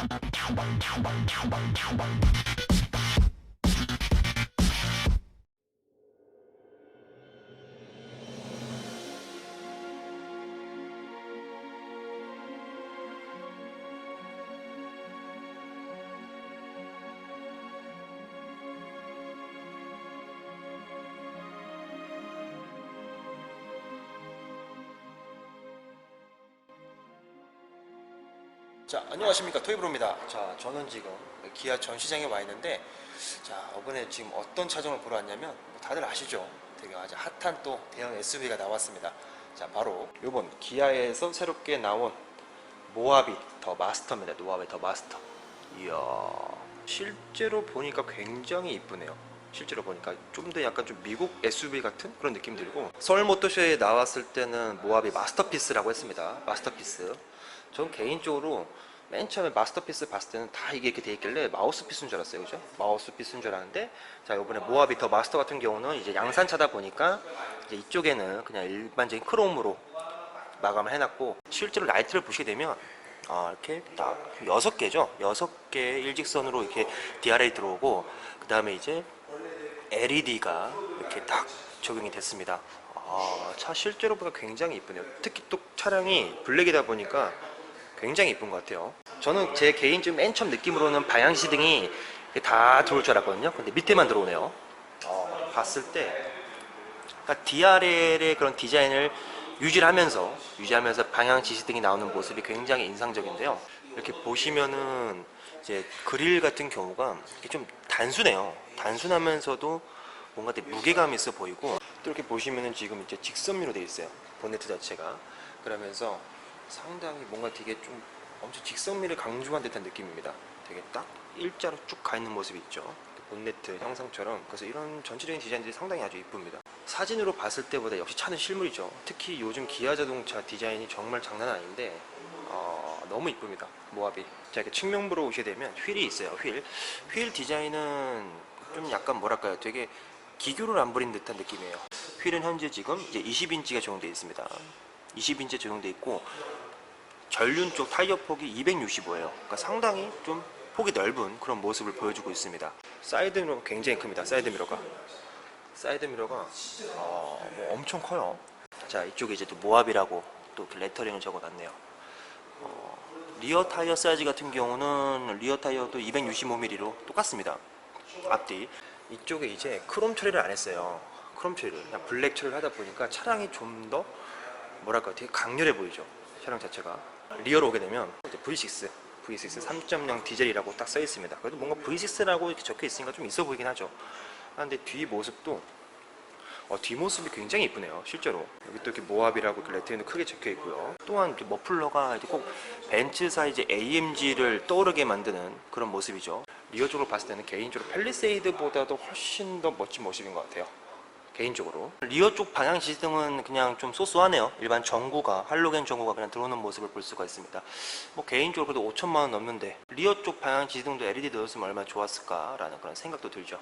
九八九八九八九八 자 안녕하십니까. 토이브로입니다. 자 저는 지금 기아 전시장에 와 있는데 자 이번에 지금 어떤 차종을 보러 왔냐면 뭐 다들 아시죠? 되게 아주 핫한 또 대형 SUV가 나왔습니다. 자 바로 요번 기아에서 새롭게 나온 모하비 더 마스터입니다. 모하비 더 마스터. 이야 실제로 보니까 굉장히 이쁘네요. 실제로 보니까 좀 더 약간 좀 미국 SUV 같은 그런 느낌 들고. 서울 모터쇼에 나왔을 때는 모하비 마스터피스라고 했습니다. 마스터피스. 전 개인적으로 맨 처음에 마스터피스 봤을 때는 다 이게 이렇게 돼 있길래 마우스피스인 줄 알았어요 그죠 마우스피스인 줄 알았는데 자 이번에 모하비 더 마스터 같은 경우는 이제 양산차다 보니까 이제 이쪽에는 그냥 일반적인 크롬으로 마감을 해놨고 실제로 라이트를 보시게 되면 아, 이렇게 딱 여섯 개죠. 여섯 개 일직선으로 이렇게 DRA 들어오고 그 다음에 이제 LED가 이렇게 딱 적용이 됐습니다. 아, 차 실제로 보니까 굉장히 이쁘네요. 특히 또 차량이 블랙이다 보니까 굉장히 이쁜 것 같아요. 저는 제 개인적 맨 처음 느낌으로는 방향 시 등이 다 들어올 줄 알았거든요. 근데 밑에만 들어오네요. 어, 봤을 때 그러니까 DRL의 그런 디자인을 유지를 하면서 유지하면서 방향 지시등이 나오는 모습이 굉장히 인상적인데요. 이렇게 보시면은 이제 그릴 같은 경우가 좀 단순해요. 단순하면서도 뭔가 되게 무게감 있어 보이고 또 이렇게 보시면은 지금 이제 직선미로 되어 있어요. 본네트 자체가 그러면서 상당히 뭔가 되게 좀 엄청 직선미를 강조한 듯한 느낌입니다. 되게 딱 일자로 쭉 가 있는 모습이 있죠. 본네트 형상처럼 그래서 이런 전체적인 디자인들이 상당히 아주 이쁩니다. 사진으로 봤을 때보다 역시 차는 실물이죠. 특히 요즘 기아 자동차 디자인이 정말 장난 아닌데 어, 너무 이쁩니다. 모하비. 자 이렇게 측면부로 오시게 되면 휠이 있어요. 휠. 휠 디자인은 좀 약간 뭐랄까요. 되게 기교를 안 부린 듯한 느낌이에요. 휠은 현재 지금 이제 20인치가 적용되어 있습니다. 20인치 적용되어 있고 전륜 쪽 타이어 폭이 265예요. 그러니까 상당히 좀 폭이 넓은 그런 모습을 보여주고 있습니다. 사이드 미러가 굉장히 큽니다. 사이드 미러가. 사이드 미러가 어, 뭐 엄청 커요. 자 이쪽에 이제 또 모압이라고 또 레터링을 적어놨네요. 어, 리어 타이어 사이즈 같은 경우는 리어 타이어도 265mm로 똑같습니다. 앞뒤 이쪽에 이제 크롬 처리를 안 했어요. 크롬 처리를 그냥 블랙 처리를 하다 보니까 차량이 좀 더 뭐랄까 되게 강렬해 보이죠. 차량 자체가 리어로 오게 되면 이제 V6 V6 3.0 디젤이라고 딱 써 있습니다. 그래도 뭔가 V6라고 이렇게 적혀 있으니까 좀 있어 보이긴 하죠. 그런데 뒤 모습도 어, 뒷모습이 굉장히 이쁘네요 실제로 여기 또 이렇게 모압이라고 그 레트에는 크게 적혀 있고요 또한 머플러가 이제 꼭 벤츠 사이즈 AMG를 떠오르게 만드는 그런 모습이죠 리어 쪽으로 봤을 때는 개인적으로 펠리세이드보다도 훨씬 더 멋진 모습인 것 같아요 개인적으로. 리어 쪽 방향 시등은 그냥 좀 소소하네요. 일반 전구가 할로겐 전구가 그냥 들어오는 모습을 볼 수가 있습니다. 뭐 개인적으로 그래도 5천만 원 넘는데 리어 쪽 방향 지등도 LED 넣었으면 얼마나 좋았을까라는 그런 생각도 들죠.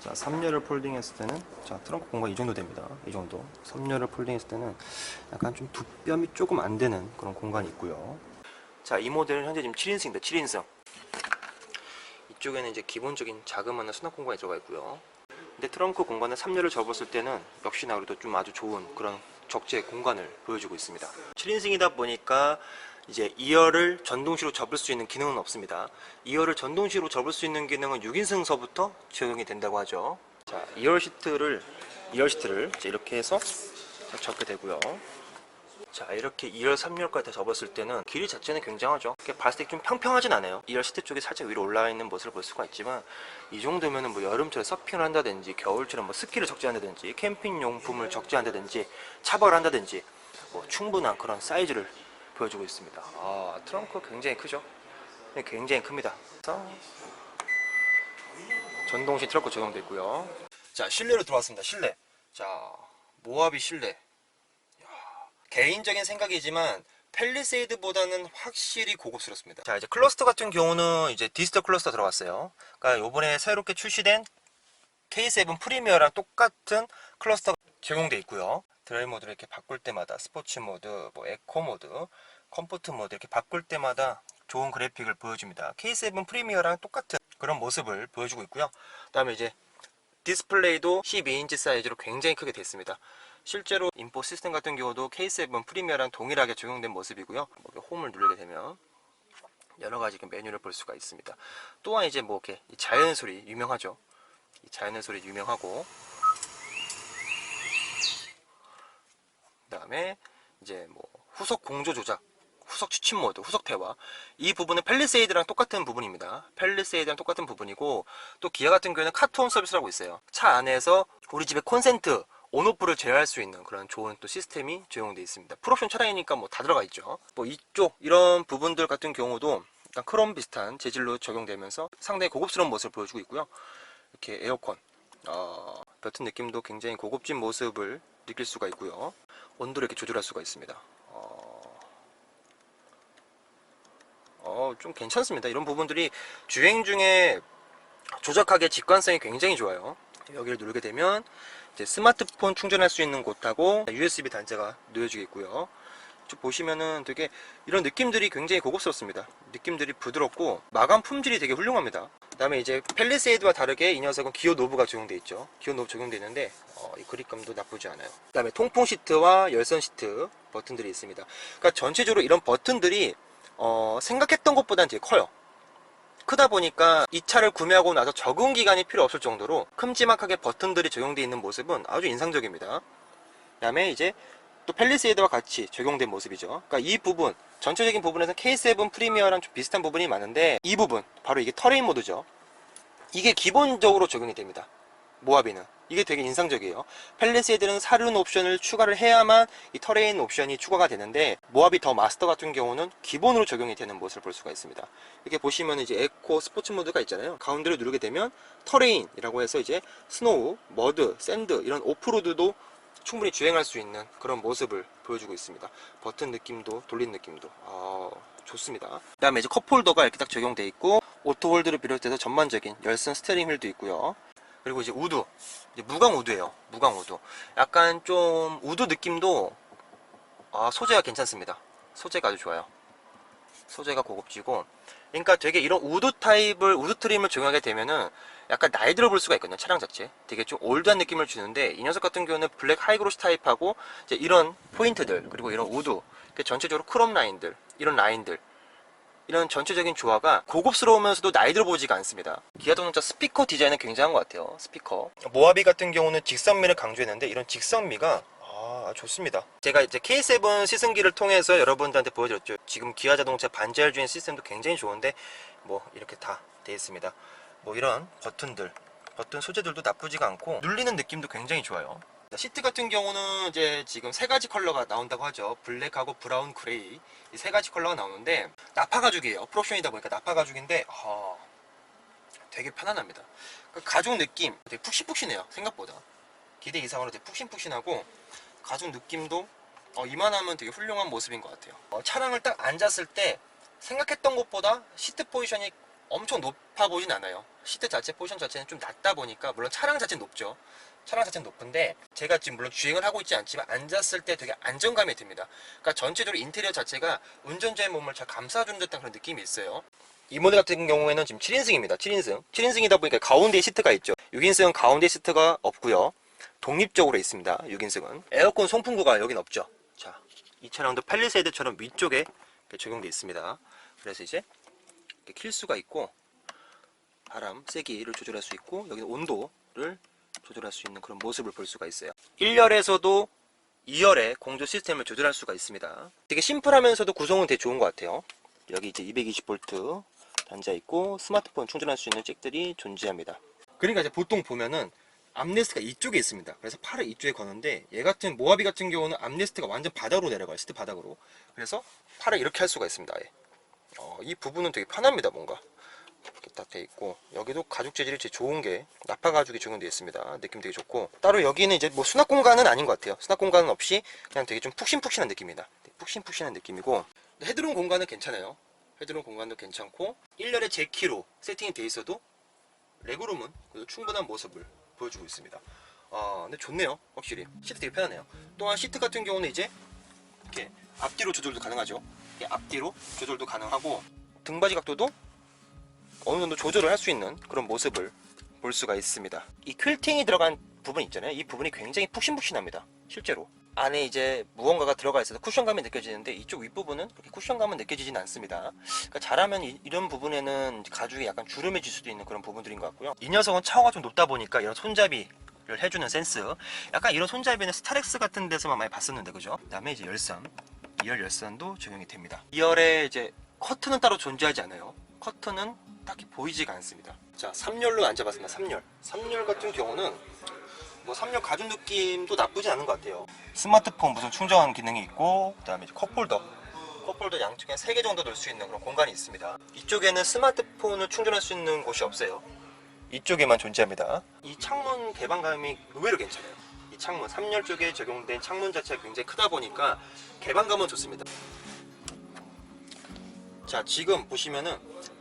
자, 3열을 폴딩했을 때는 자 트렁크 공간 이 정도 됩니다. 이 정도. 3열을 폴딩했을 때는 약간 좀 두뼘이 조금 안 되는 그런 공간이 있고요. 자 이 모델은 현재 지금 7인승입니다. 7인승 이쪽에는 이제 기본적인 자그마한 수납 공간이 들어가 있고요. 근데 트렁크 공간을 3열을 접었을 때는 역시나 그래도 좀 아주 좋은 그런 적재 공간을 보여주고 있습니다. 7인승이다 보니까 이제 2열을 전동시로 접을 수 있는 기능은 없습니다. 2열을 전동시로 접을 수 있는 기능은 6인승서부터 적용이 된다고 하죠. 자 2열 시트를 2열 시트를 이렇게 해서 접게 되고요 자 이렇게 2열 3열까지 다 접었을 때는 길이 자체는 굉장하죠. 봤을 때 좀 평평하진 않아요. 2열 시트 쪽이 살짝 위로 올라와 있는 모습을 볼 수가 있지만 이 정도면 은 뭐 여름철에 서핑을 한다든지 겨울철에 뭐 스키를 적재한다든지 캠핑 용품을 적재한다든지 차박을 한다든지 뭐 충분한 그런 사이즈를 보여주고 있습니다. 아 트렁크 굉장히 크죠? 네, 굉장히 큽니다. 전동식 트렁크 적용되어 있고요. 자 실내로 들어왔습니다 실내. 자 모하비 실내. 야, 개인적인 생각이지만 펠리세이드보다는 확실히 고급스럽습니다 자 이제 클러스터 같은 경우는 이제 디지털 클러스터 들어갔어요 그러니까 요번에 새롭게 출시된 K7 프리미어랑 똑같은 클러스터가 적용되어 있고요 드라이브 모드를 이렇게 바꿀 때마다 스포츠 모드, 뭐 에코 모드, 컴포트 모드 이렇게 바꿀 때마다 좋은 그래픽을 보여줍니다. K7 프리미어랑 똑같은 그런 모습을 보여주고 있고요. 그 다음에 이제 디스플레이도 12인치 사이즈로 굉장히 크게 됐습니다. 실제로 인포 시스템 같은 경우도 K7 프리미어랑 동일하게 적용된 모습이고요. 이렇게 홈을 누르게 되면 여러 가지 메뉴를 볼 수가 있습니다. 또한 이제 뭐 이렇게 이 자연 소리 유명하죠. 이 자연의 소리 유명하고 그 다음에 이제 뭐 후속 공조 조작, 후속 추침 모드, 후속 대화 이 부분은 펠리세이드랑 똑같은 부분입니다. 펠리세이드랑 똑같은 부분이고 또 기아 같은 경우에는 카톤 서비스라고 있어요. 차 안에서 우리 집의 콘센트 온오프를 제어할 수 있는 그런 좋은 또 시스템이 적용되어 있습니다. 풀옵션 차량이니까 뭐 다 들어가 있죠. 뭐 이쪽 이런 부분들 같은 경우도 약간 크롬 비슷한 재질로 적용되면서 상당히 고급스러운 모습을 보여주고 있고요. 이렇게 에어컨 어, 버튼 느낌도 굉장히 고급진 모습을 느낄 수가 있고요. 온도를 이렇게 조절할 수가 있습니다. 어, 어, 좀 괜찮습니다. 이런 부분들이 주행 중에 조작하기에 직관성이 굉장히 좋아요. 여기를 누르게 되면 이제 스마트폰 충전할 수 있는 곳하고 USB 단자가 놓여지게 있고요. 쭉 보시면은 되게 이런 느낌들이 굉장히 고급스럽습니다. 느낌들이 부드럽고 마감 품질이 되게 훌륭합니다. 그 다음에 이제 펠리세이드와 다르게 이 녀석은 기어 노브가 적용돼 있죠. 기어 노브 적용돼 있는데 어, 이 그립감도 나쁘지 않아요. 그 다음에 통풍 시트와 열선 시트 버튼들이 있습니다. 그러니까 전체적으로 이런 버튼들이 어, 생각했던 것보다는 되게 커요. 크다 보니까 이 차를 구매하고 나서 적응 기간이 필요 없을 정도로 큼지막하게 버튼들이 적용되어 있는 모습은 아주 인상적입니다. 그 다음에 이제 또 펠리세이드와 같이 적용된 모습이죠. 그러니까 이 부분 전체적인 부분에서 K7 프리미어랑 좀 비슷한 부분이 많은데 이 부분 바로 이게 터레인 모드죠. 이게 기본적으로 적용이 됩니다. 모하비는 이게 되게 인상적이에요. 펠리세이드는 사륜 옵션을 추가를 해야만 이 터레인 옵션이 추가가 되는데 모하비 더 마스터 같은 경우는 기본으로 적용이 되는 모습을 볼 수가 있습니다. 이렇게 보시면 이제 에코 스포츠 모드가 있잖아요. 가운데를 누르게 되면 터레인이라고 해서 이제 스노우, 머드, 샌드 이런 오프로드도 충분히 주행할 수 있는 그런 모습을 보여주고 있습니다. 버튼 느낌도 돌린 느낌도 아, 좋습니다. 그 다음에 이제 컵홀더가 이렇게 딱 적용돼 있고 오토홀드를 비롯해서 전반적인 열선 스테어링 휠도 있고요. 그리고 이제 우드 이제 무광 우드예요. 무광 우드. 약간 좀 우드 느낌도 아, 소재가 괜찮습니다. 소재가 아주 좋아요. 소재가 고급지고 그러니까 되게 이런 우드 타입을 우드 트림을 적용하게 되면은 약간 나이 들어 볼 수가 있거든요 차량 자체 되게 좀 올드한 느낌을 주는데 이 녀석 같은 경우는 블랙 하이그로시 타입하고 이런 포인트들 그리고 이런 우드 그 전체적으로 크롬 라인들 이런 라인들 이런 전체적인 조화가 고급스러우면서도 나이 들어 보지가 않습니다 기아 자동차 스피커 디자인은 굉장한 것 같아요 스피커 모하비 같은 경우는 직선미를 강조했는데 이런 직선미가 아, 좋습니다. 제가 이제 K7 시승기를 통해서 여러분들한테 보여드렸죠. 지금 기아 자동차 반지할 주행 시스템도 굉장히 좋은데 뭐 이렇게 다 되어 있습니다. 뭐 이런 버튼들, 버튼 소재들도 나쁘지가 않고 눌리는 느낌도 굉장히 좋아요. 시트 같은 경우는 이제 지금 세 가지 컬러가 나온다고 하죠. 블랙하고 브라운, 그레이 이 세 가지 컬러가 나오는데 나파 가죽이에요. 프로옵션이다 보니까 나파 가죽인데 아, 되게 편안합니다. 그 가죽 느낌 되게 푹신푹신해요. 생각보다 기대 이상으로 되게 푹신푹신하고 가죽 느낌도 어, 이만하면 되게 훌륭한 모습인 것 같아요. 어, 차량을 딱 앉았을 때 생각했던 것보다 시트 포지션이 엄청 높아 보진 않아요. 시트 자체 포지션 자체는 좀 낮다 보니까 물론 차량 자체는 높죠. 차량 자체는 높은데 제가 지금 물론 주행을 하고 있지 않지만 앉았을 때 되게 안정감이 듭니다. 그러니까 전체적으로 인테리어 자체가 운전자의 몸을 잘 감싸주는 듯한 그런 느낌이 있어요. 이 모델 같은 경우에는 지금 7인승입니다. 7인승. 7인승이다 보니까 가운데 시트가 있죠. 6인승은 가운데 시트가 없고요. 독립적으로 있습니다. 6인승은. 에어컨 송풍구가 여긴 없죠. 자, 이 차량도 팰리세이드처럼 위쪽에 적용되어 있습니다. 그래서 이제 킬 수가 있고 바람 세기를 조절할 수 있고 여기 온도를 조절할 수 있는 그런 모습을 볼 수가 있어요. 1열에서도 2열의 공조 시스템을 조절할 수가 있습니다. 되게 심플하면서도 구성은 되게 좋은 것 같아요. 여기 이제 220V 단자 있고 스마트폰 충전할 수 있는 잭들이 존재합니다. 그러니까 이제 보통 보면은 암레스트가 이쪽에 있습니다. 그래서 팔을 이쪽에 거는데 얘 같은 모하비 같은 경우는 암레스트가 완전 바닥으로 내려가요. 시트 바닥으로. 그래서 팔을 이렇게 할 수가 있습니다. 아예. 어, 이 부분은 되게 편합니다. 뭔가 이렇게 딱 돼 있고 여기도 가죽 재질이 제일 좋은 게 나파 가죽이 적용되어 있습니다. 느낌 되게 좋고 따로 여기는 이제 뭐 수납 공간은 아닌 것 같아요. 수납 공간은 없이 그냥 되게 좀 푹신푹신한 느낌이다. 푹신푹신한 느낌이고 헤드룸 공간은 괜찮아요. 헤드룸 공간도 괜찮고 1열에 제 키로 세팅이 돼 있어도 레그룸은 충분한 모습을 보여주고 있습니다. 아 근데 좋네요 확실히 시트 되게 편하네요 또한 시트 같은 경우는 이제 이렇게 앞뒤로 조절도 가능하죠 앞뒤로 조절도 가능하고 등받이 각도도 어느 정도 조절을 할 수 있는 그런 모습을 볼 수가 있습니다. 이 퀼팅이 들어간 부분 있잖아요. 이 부분이 굉장히 푹신푹신합니다 실제로. 안에 이제 무언가가 들어가 있어서 쿠션감이 느껴지는데 이쪽 윗부분은 그렇게 쿠션감은 느껴지진 않습니다. 그러니까 잘하면 이, 런 부분에는 가죽이 약간 주름해질 수도 있는 그런 부분들인 것 같고요. 이 녀석은 차오가 좀 높다 보니까 이런 손잡이 를 해주는 센스. 약간 이런 손잡이는 스타렉스 같은 데서만 많이 봤었는데 그죠? 그 다음에 이제 열선 2열 열선도 적용이 됩니다. 2열에 이제 커튼은 따로 존재하지 않아요. 커튼은 딱히 보이지가 않습니다. 자 3열로 앉아봤습니다. 3열. 3열 같은 경우는 뭐 3열 가죽 느낌도 나쁘지 않은 것 같아요. 스마트폰 무슨 충전 기능이 있고 그 다음에 컵홀더. 컵홀더 양쪽에 3개 정도 넣을 수 있는 그런 공간이 있습니다. 이쪽에는 스마트폰을 충전할 수 있는 곳이 없어요. 이쪽에만 존재합니다. 이 창문 개방감이 의외로 괜찮아요 이 창문 3열 쪽에 적용된 창문 자체가 굉장히 크다 보니까 개방감은 좋습니다. 자 지금 보시면은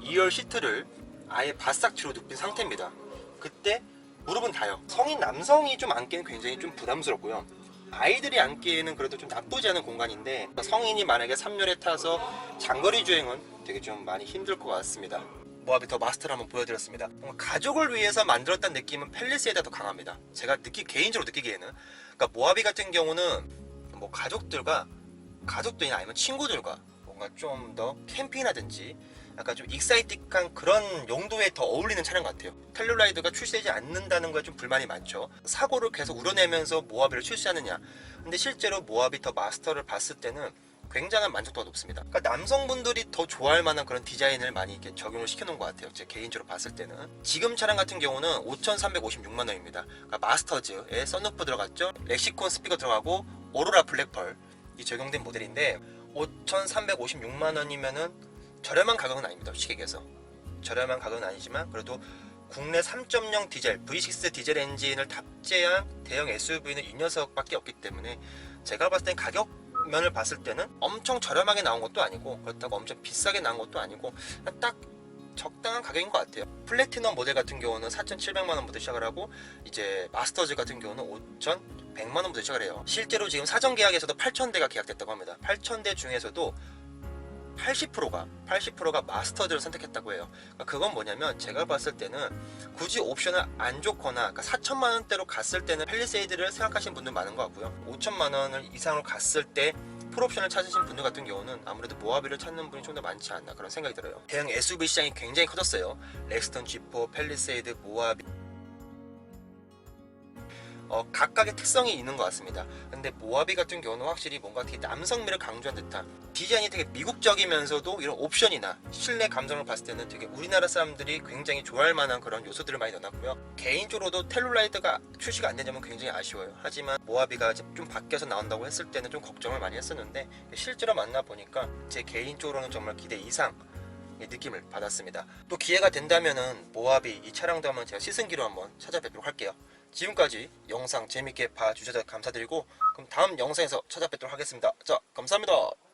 2열 시트를 아예 바싹 뒤로 눕힌 상태입니다. 그때 무릎은 닿아요. 성인 남성이 좀 앉기는 굉장히 좀 부담스럽고요. 아이들이 앉기에는 그래도 좀 나쁘지 않은 공간인데 성인이 만약에 3열에 타서 장거리 주행은 되게 좀 많이 힘들 것 같습니다 모하비 더 마스터를 한번 보여드렸습니다 가족을 위해서 만들었다는 느낌은 펠리스에다 더 강합니다 제가 느끼 개인적으로 느끼기에는 그러니까 모하비 같은 경우는 뭐 가족들과 가족들이나 아니면 친구들과 뭔가 좀 더 캠핑이라든지 약간 좀 익사이틱한 그런 용도에 더 어울리는 차량 같아요. 텔룰라이드가 출시되지 않는다는 거에 좀 불만이 많죠. 사고를 계속 우려내면서 모하비를 출시하느냐. 근데 실제로 모하비 더 마스터를 봤을 때는 굉장한 만족도가 높습니다. 그러니까 남성분들이 더 좋아할 만한 그런 디자인을 많이 이렇게 적용을 시켜놓은 것 같아요. 제 개인적으로 봤을 때는 지금 차량 같은 경우는 5,356만 원입니다. 그러니까 마스터즈에 썬루프 들어갔죠, 렉시콘 스피커 들어가고 오로라 블랙펄 이 적용된 모델인데 5,356만 원이면은 저렴한 가격은 아닙니다. 시계에서 저렴한 가격은 아니지만 그래도 국내 3.0 디젤 V6 디젤 엔진을 탑재한 대형 SUV는 이 녀석밖에 없기 때문에 제가 봤을 땐 가격 면을 봤을 때는 엄청 저렴하게 나온 것도 아니고 그렇다고 엄청 비싸게 나온 것도 아니고 딱 적당한 가격인 것 같아요. 플래티넘 모델 같은 경우는 4,700만 원부터 시작을 하고 이제 마스터즈 같은 경우는 5,100만 원부터 시작을 해요. 실제로 지금 사전 계약에서도 8,000대가 계약됐다고 합니다. 8,000대 중에서도 80%가 80%가 마스터즈를 선택했다고 해요. 그러니까 그건 뭐냐면 제가 봤을 때는 굳이 옵션을 안 좋거나 그러니까 4천만 원대로 갔을 때는 펠리세이드를 생각하시는 분들 많은 것 같고요. 5천만 원을 이상으로 갔을 때 풀옵션을 찾으신 분들 같은 경우는 아무래도 모하비를 찾는 분이 좀 더 많지 않나 그런 생각이 들어요. 대형 SUV 시장이 굉장히 커졌어요. 렉스턴 G4, 펠리세이드, 모하비 어, 각각의 특성이 있는 것 같습니다. 근데 모하비 같은 경우는 확실히 뭔가 되게 남성미를 강조한 듯한 디자인이 되게 미국적이면서도 이런 옵션이나 실내 감성을 봤을 때는 되게 우리나라 사람들이 굉장히 좋아할 만한 그런 요소들을 많이 넣어놨고요. 개인적으로도 텔룰라이드가 출시가 안 되냐면 굉장히 아쉬워요. 하지만 모하비가 좀 바뀌어서 나온다고 했을 때는 좀 걱정을 많이 했었는데 실제로 만나 보니까 제 개인적으로는 정말 기대 이상 의 느낌을 받았습니다. 또 기회가 된다면은 모하비 이 차량도 한번 제가 시승기로 한번 찾아뵙도록 할게요. 지금까지 영상 재밌게 봐주셔서 감사드리고 그럼 다음 영상에서 찾아뵙도록 하겠습니다. 자 감사합니다.